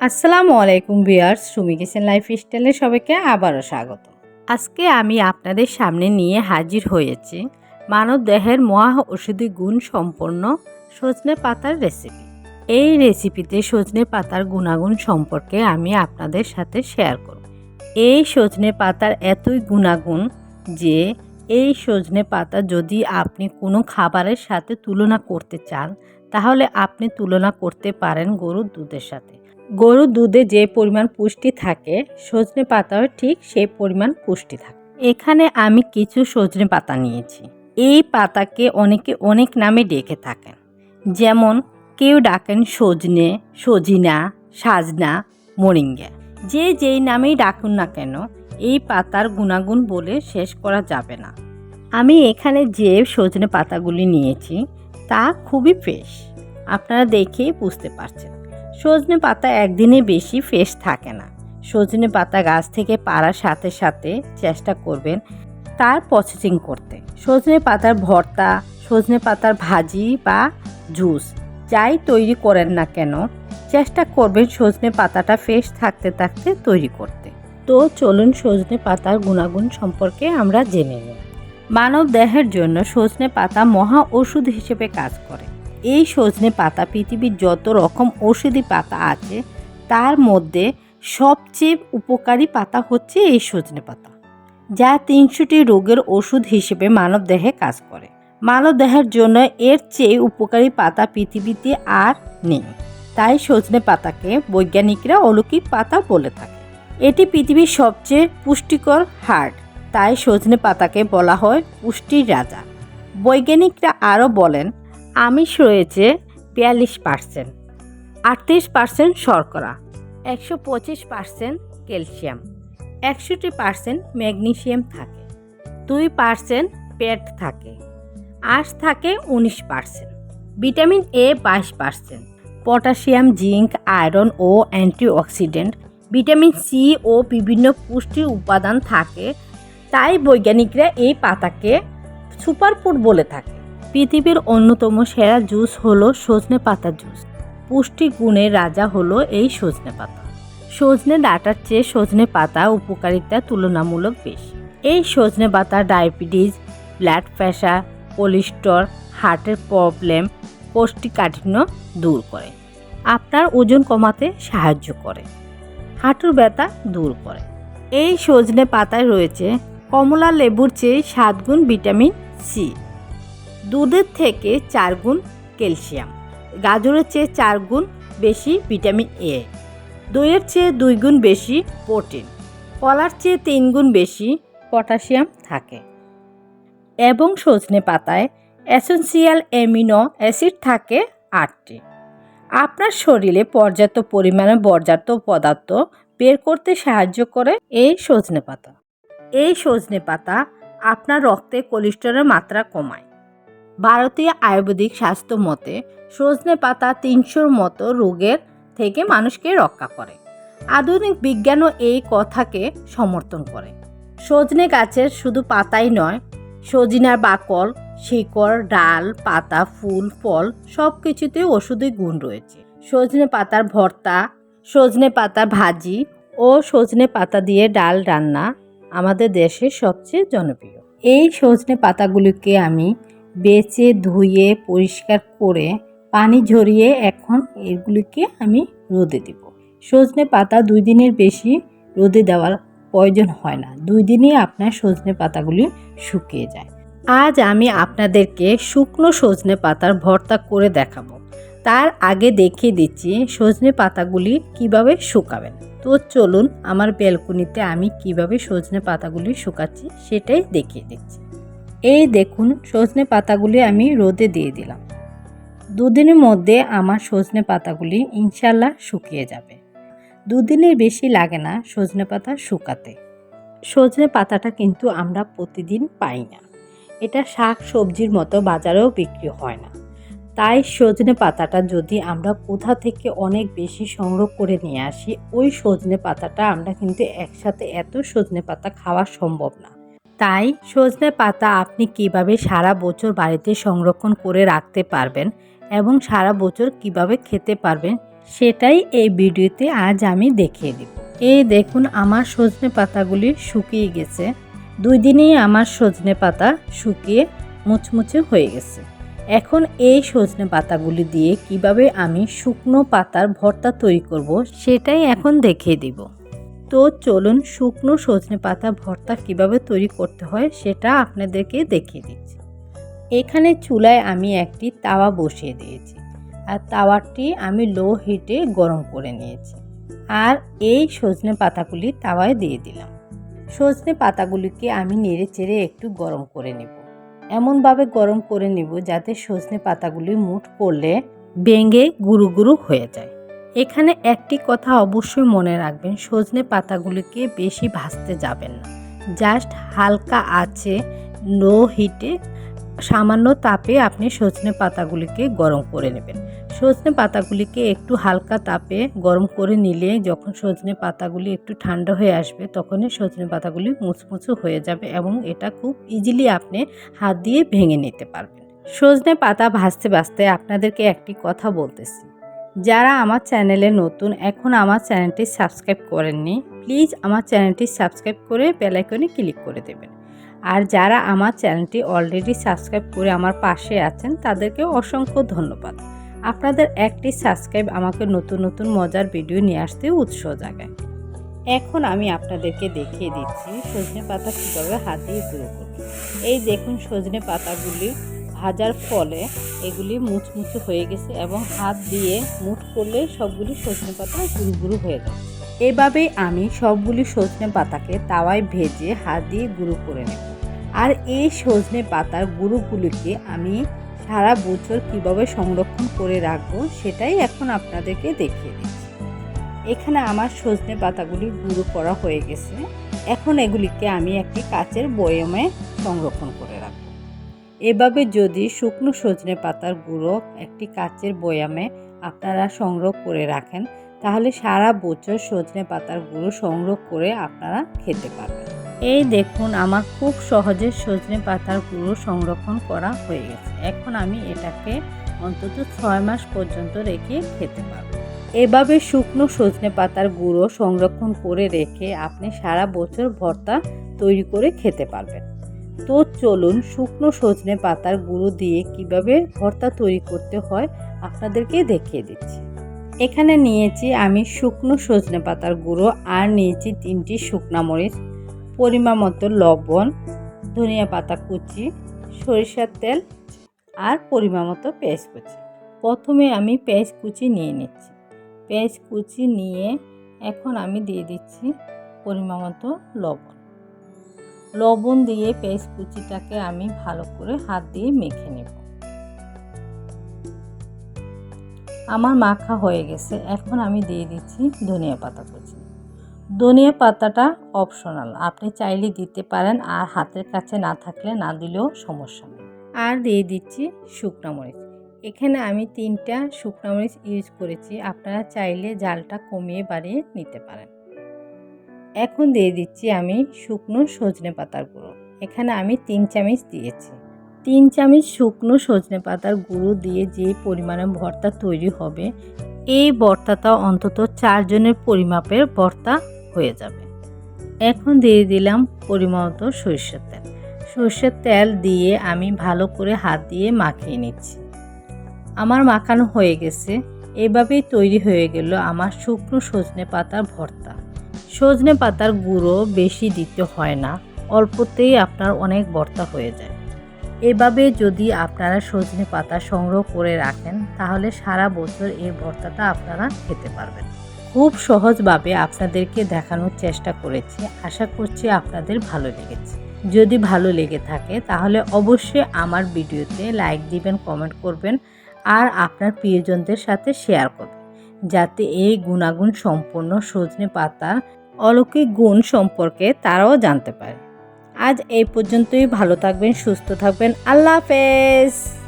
আসসালামু আলাইকুম viewers, Sumi kitchen life স্টাইলে সবাইকে আবারও স্বাগত। আজকে আমি আপনাদের সামনে নিয়ে হাজির হয়েছি মানব দেহের মহা ঔষধি গুণ সম্পন্ন সজনে পাতার রেসিপি এই রেসিপিতে সজনে পাতার গুণাগুণ সম্পর্কে আমি আপনাদের সাথে শেয়ার করব। এই সজনে পাতার এতই গুণাগুণ যে এই সজনে পাতা যদি আপনি কোনো খাবারের সাথে তুলনা করতে চান, তাহলে আপনি তুলনা করতে পারেন গরুর দুধের সাথে। গরুর দুধে যে পরিমাণ পুষ্টি থাকে, সজনে পাতাও ঠিক সেই পরিমাণ পুষ্টি থাকে। এখানে আমি কিছু সজনে পাতা নিয়েছি। এই পাতাকে অনেকে অনেক নামে ডেকে থাকেন। যেমন, কেউ ডাকেন সজনে, সজিনা, সাজনা, মরিঙ্গা। যে যেই নামেই ডাকুন না কেন, এই পাতার গুণাগুণ বলে শেষ করা যাবে না। আমি এখানে যে সজনে পাতাগুলি নিয়েছি, তা খুবই ফ্রেশ। আপনারা দেখেই বুঝতে পারছেন। সজনে পাতা একদিনে বেশি ফ্রেশ থাকে না। সজনে পাতা গাছ থেকে পাড়ার সাথে সাথে চেষ্টা করবেন তার প্রসেসিং করতে। সজনে পাতার ভর্তা, সজনে পাতার ভাজি বা জুস যাই তৈরি করেন না কেন, চেষ্টা করবেন সজনে পাতাটা ফ্রেশ থাকতে থাকতে তৈরি করতে। তো চলুন সজনে পাতার গুণাগুণ সম্পর্কে আমরা জেনে নিই। মানব দেহের জন্য সজনে পাতা মহা ওষুধ হিসেবে কাজ করে। এই সজনে পাতা পৃথিবীর যত রকম ঔষধি পাতা আছে, তার মধ্যে সবচেয়ে উপকারী পাতা হচ্ছে এই সজনে পাতা, যা তিনশোটি রোগের ওষুধ হিসেবে মানব দেহে কাজ করে। মানব দেহের জন্য এর চেয়ে উপকারী পাতা পৃথিবীতে আর নেই। তাই সজনে পাতাকে বৈজ্ঞানিকরা অলৌকিক পাতা বলে থাকে। এটি পৃথিবীর সবচেয়ে পুষ্টিকর হার্ট তাই সজনে পাতাকে বলা হয় পুষ্টির রাজা। বৈজ্ঞানিকরা আরও বলেন আমিষ রয়েছে বিয়াল্লিশ পার্সেন্ট, আটত্রিশ পার্সেন্ট শর্করা, একশো পঁচিশ পার্সেন্ট ক্যালসিয়াম, একষট্টি পার্সেন্ট ম্যাগনেশিয়াম থাকে, দুই পার্সেন্ট পেট থাকে, আঁশ থাকে উনিশ পার্সেন্ট, ভিটামিন এ বাইশ পার্সেন্ট, পটাশিয়াম, জিঙ্ক, আয়রন ও অ্যান্টিঅক্সিডেন্ট, ভিটামিন সি ও বিভিন্ন পুষ্টি উপাদান থাকে, তাই বৈজ্ঞানিকরা এই পাতাকে সুপারফুড বলে থাকে। পৃথিবীর অন্যতম সেরা জুস হলো সজনে পাতা জুস। পুষ্টি গুণের রাজা হলো এই সজনে পাতা। সজনে ডাটার চেয়ে সজনে পাতা উপকারিতা তুলনামূলক বেশি। এই সজনে পাতা ডায়াবেটিস, ব্লাড প্রেশার কোলেস্ট্রল, হার্টের প্রবলেম কোষ্ঠীকাঠিন্য দূর করে। আপনার ওজন কমাতে সাহায্য করে। হাঁটুর ব্যথা দূর করে। এই সজনে পাতায় রয়েছে কমলা লেবুর চেয়ে সাত গুণ ভিটামিন সি। দুধের থেকে চার গুণ ক্যালসিয়াম। গাজরের চেয়ে চার গুণ বেশি ভিটামিন এ দইয়ের চেয়ে দুই গুণ বেশি প্রোটিন। কলার চেয়ে তিন গুণ বেশি পটাশিয়াম থাকে। এবং সজনে পাতায় অ্যাসেন্সিয়াল অ্যামিনো অ্যাসিড থাকে আটটি। আপনার শরীরে পর্যাপ্ত পরিমাণে বর্জ্য পদার্থ বের করতে সাহায্য করে এই সজনে পাতা। এই সজনে পাতা আপনার রক্তে কোলেস্টেরলের মাত্রা কমায়। ভারতীয় আয়ুর্বেদিক স্বাস্থ্য মতে সজনে পাতা তিনশোর মতো রোগের থেকে মানুষকে রক্ষা করে। আধুনিক বিজ্ঞানও এই কথাকে সমর্থন করে। সজনে গাছের শুধু পাতাই নয়, সজিনার বাকল, শিকড়, ডাল, পাতা, ফুল, ফল সব কিছুতে ওষুধি গুণ রয়েছে। সজনে পাতার ভর্তা, সজনে পাতা ভাজি ও সজনে পাতা দিয়ে ডাল রান্না আমাদের দেশের সবচেয়ে জনপ্রিয়। এই সজনে পাতাগুলিকে আমি বেচে, ধুয়ে, পরিষ্কার করে পানি ঝরিয়ে এখন এগুলিকে আমি রোদে দেব। সজনে পাতা দুই দিনের বেশি রোদে দেওয়ার প্রয়োজন হয় না। দুই দিনই আপনার সজনে পাতাগুলি শুকিয়ে যায়। আজ আমি আপনাদেরকে শুকনো সজনে পাতার ভর্তা করে দেখাবো। তার আগে দেখিয়ে দিচ্ছি সজনে পাতাগুলি কীভাবে শুকাবেন। তো চলুন আমার ব্যালকনিতে আমি কীভাবে সজনে পাতাগুলি শুকাচ্ছি সেটাই দেখিয়ে দিচ্ছি। এই দেখুন, সজনে পাতাগুলি আমি রোদে দিয়ে দিলাম। দুদিনের মধ্যে আমার সজনে পাতাগুলি ইনশাল্লাহ শুকিয়ে যাবে। দুদিনের বেশি লাগে না সজনে পাতা শুকাতে। সজনে পাতাটা কিন্তু আমরা প্রতিদিন পাই না। এটা শাক সবজির মতো বাজারেও বিক্রি হয় না। তাই সজনে পাতাটা যদি আমরা কোথা থেকে অনেক বেশি সংগ্রহ করে নিয়ে আসি, ওই সজনে পাতাটা আমরা কিন্তু একসাথে এত সজনে পাতা খাওয়া সম্ভব না। তাই সজনে পাতা আপনি কীভাবে সারা বছর বাড়িতে সংরক্ষণ করে রাখতে পারবেন এবং সারা বছর কীভাবে খেতে পারবেন সেটাই এই ভিডিওতে আজ আমি দেখিয়ে দিব। এই দেখুন আমার সজনে পাতাগুলি শুকিয়ে গেছে। দুই দিনেই আমার সজনে পাতা শুকিয়ে মুচমুচে হয়ে গেছে। এখন এই সজনে পাতাগুলি দিয়ে কীভাবে আমি শুকনো পাতার ভর্তা তৈরি করব সেটাই এখন দেখিয়ে দিব। তো চলুন শুকনো সজনে পাতা ভর্তা কীভাবে তৈরি করতে হয় সেটা আপনাদেরকে দেখিয়ে দিচ্ছি। এখানে চুলায় আমি একটি তাওয়া বসিয়ে দিয়েছি আর তাওয়াটি আমি লো হিটে গরম করে নিয়েছি আর এই সজনে পাতাগুলি তাওয়ায় দিয়ে দিলাম। সজনে পাতাগুলিকে আমি নেড়ে চেড়ে একটু গরম করে নেব। এমনভাবে গরম করে নেব যাতে সজনে পাতাগুলি মুঠ করলে বেঙ্গে গুরু গুরু হয়ে যায়। এখানে একটি কথা অবশ্যই মনে রাখবেন, সজনে পাতাগুলিকে বেশি ভাজতে যাবেন না। জাস্ট হালকা আছে, লো হিটে সামান্য তাপে আপনি সজনে পাতাগুলিকে গরম করে নেবেন। সজনে পাতাগুলিকে একটু হালকা তাপে গরম করে নিলে যখন সজনে পাতাগুলি একটু ঠান্ডা হয়ে আসবে, তখনই সজনে পাতাগুলি মুচমুচু হয়ে যাবে এবং এটা খুব ইজিলি আপনি হাত দিয়ে ভেঙে নিতে পারবেন। সজনে পাতা ভাজতে ভাজতে আপনাদেরকে একটি কথা বলতেছি। যারা আমার চ্যানেলে নতুন, এখন আমার চ্যানেলটি সাবস্ক্রাইব করেননি, প্লিজ আমার চ্যানেলটি সাবস্ক্রাইব করে বেলাইকনে ক্লিক করে দেবেন। আর যারা আমার চ্যানেলটি অলরেডি সাবস্ক্রাইব করে আমার পাশে আছেন তাদেরকে অসংখ্য ধন্যবাদ। আপনাদের একটি সাবস্ক্রাইব আমাকে নতুন নতুন মজার ভিডিও নিয়ে আসতে উৎসাহ জাগায়। এখন আমি আপনাদেরকে দেখিয়ে দিচ্ছি সজনে পাতা কীভাবে হাত দিয়ে গুঁড়ো করব এই দেখুন সজনে পাতাগুলি ভাজার ফলে এগুলি মুচমুচে হয়ে গেছে এবং হাত দিয়ে মুঠ করলে সবগুলি সজনে পাতা গুরু গুরু হয়ে যায়। এভাবেই আমি সবগুলি সজনে পাতাকে তাওয়ায় ভেজে হাত দিয়ে গুঁড়ো করে নেব। আর এই সজনে পাতার গুঁড়োগুলিকে আমি সারা বছর কীভাবে সংরক্ষণ করে রাখব সেটাই এখন আপনাদেরকে দেখিয়ে দিচ্ছি। এখানে আমার সজনে পাতাগুলি গুঁড়ো করা হয়ে গেছে। এখন এগুলিকে আমি একটি কাচের বয়মে সংরক্ষণ করে এভাবে যদি শুকনো সজনে পাতার গুঁড়ো একটি কাচের বয়ামে আপনারা সংগ্রহ করে রাখেন, তাহলে সারা বছর সজনে পাতার গুঁড়ো সংগ্রহ করে আপনারা খেতে পারবেন। এই দেখুন, আমার খুব সহজে সজনে পাতার গুঁড়ো সংরক্ষণ করা হয়ে গেছে। এখন আমি এটাকে অন্তত ছয় মাস পর্যন্ত রেখে খেতে পারব। এভাবে শুকনো সজনে পাতার গুঁড়ো সংরক্ষণ করে রেখে আপনি সারা বছর ভর্তা তৈরি করে খেতে পারবেন। তো চলুন শুকনো সজনে পাতার গুঁড়ো দিয়ে কীভাবে ভর্তা তৈরি করতে হয় আপনাদেরকে দেখিয়ে দিচ্ছি। এখানে নিয়েছি আমি শুকনো সজনে পাতার গুঁড়ো আর নিয়েছি তিনটি শুকনা মরিচ, পরিমাণ মতো লবণ, ধনিয়া পাতা কুচি, সরিষার তেল আর পরিমাণ মতো পেঁয়াজ কুচি। প্রথমে আমি পেঁয়াজ কুচি নিয়ে নিচ্ছি। পেঁয়াজ কুচি নিয়ে এখন আমি দিয়ে দিচ্ছি পরিমাণ মতো লবণ। লবণ দিয়ে পেঁয়াজ কুচিটাকে আমি ভালো করে হাত দিয়ে মেখে নেব। আমার মাখা হয়ে গেছে, এখন আমি দিয়ে দিচ্ছি ধনিয়া পাতা কুচি। ধনিয়া পাতাটা অপশনাল আপনি চাইলে দিতে পারেন আর হাতের কাছে না থাকলে না দিলেও সমস্যা নেই। আর দিয়ে দিচ্ছি শুকনো মরিচ, এখানে আমি তিনটা শুকনো মরিচ ইউজ করেছি, আপনারা চাইলে জালটা কমিয়ে বাড়িয়ে নিতে পারেন। এখন দিয়ে দিচ্ছি আমি শুকনো সজনে পাতার গুঁড়ো। এখানে আমি তিন চামচ দিয়েছি। তিন চামচ শুকনো সজনে পাতার গুঁড়ো দিয়ে যে পরিমাণে ভর্তা তৈরি হবে, এই ভর্তাটা অন্তত চারজনের পরিমাপের ভর্তা হয়ে যাবে। এখন দিয়ে দিলাম পরিমাণ মতো সরষের তেল। সরষের তেল দিয়ে আমি ভালো করে হাত দিয়ে মাখিয়ে নিচ্ছি। আমার মাখানো হয়ে গেছে। এভাবেই তৈরি হয়ে গেল আমার শুকনো সজনে পাতার ভর্তা। সজনে পাতার গুঁড়ো বেশি দিতে হয় না, অল্পতেই আপনার অনেক ভর্তা হয়ে যায়। এভাবে যদি আপনারা সজনে পাতা সংগ্রহ করে রাখেন, তাহলে সারা বছর এই ভর্তাটা আপনারা খেতে পারবেন। খুব সহজভাবে আপনাদেরকে দেখানোর চেষ্টা করেছি, আশা করছি আপনাদের ভালো লেগেছে। যদি ভালো লেগে থাকে, তাহলে অবশ্যই আমার ভিডিওতে লাইক দিবেন, কমেন্ট করবেন, আর আপনার প্রিয়জনদের সাথে শেয়ার করবেন, যাতে এই গুণাগুণ সম্পন্ন সজনে পাতার অলৌকিক গুণ সম্পর্কে তারাও জানতে পারে। আজ এই পর্যন্তই। ভালো থাকবেন, সুস্থ থাকবেন। আল্লাহ হাফেজ।